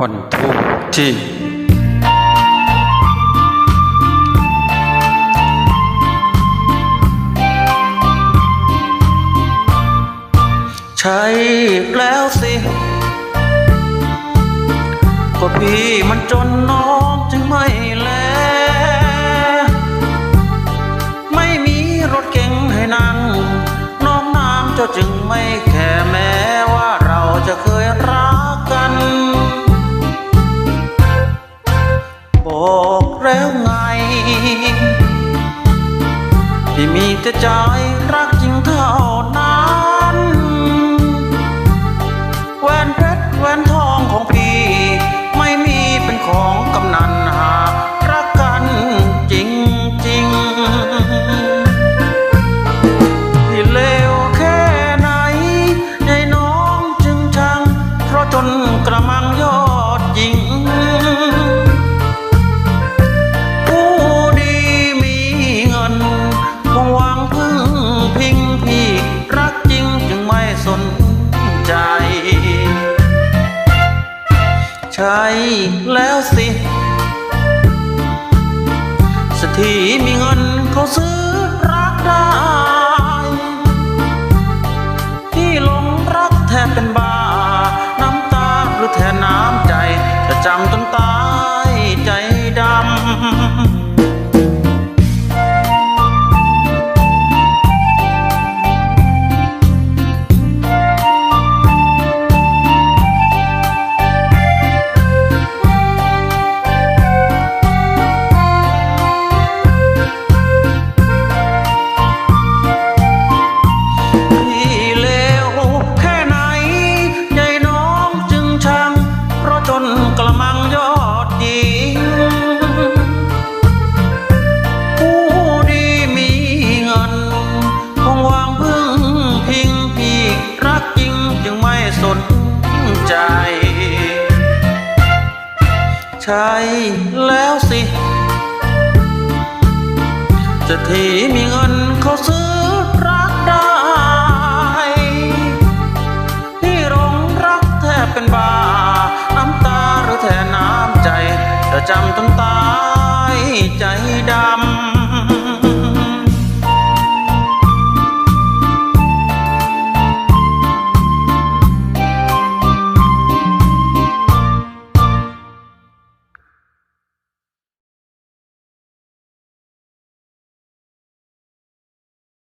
วันทุกที่ใช่แล้วสิ ก็พี่มันจนน้องจึงไม่แล ไม่มีรถเก๋งให้นั่งน้องน้ำเจ้าจึง มีแต่ใจรักจริงเท่านั้นแหวนเพชรแหวนทองของพี่ ไม่มีเป็นของกำนันหากรักกันจริงจริงที่เลวแค่ไหนยายน้องจึงชัง เพราะจนกระมังย ใช่แล้วสิสถีมีเงินเขาซื้อรักได้ ที่หลงรักแทบเป็นบ้า ใช่แล้วสิ จะที่มีเงินเขาซื้อรักได้ ที่รงรักแทบเป็นบ้า น้ำตาหรือแทนน้ำใจจะจำต้องตายใจดำ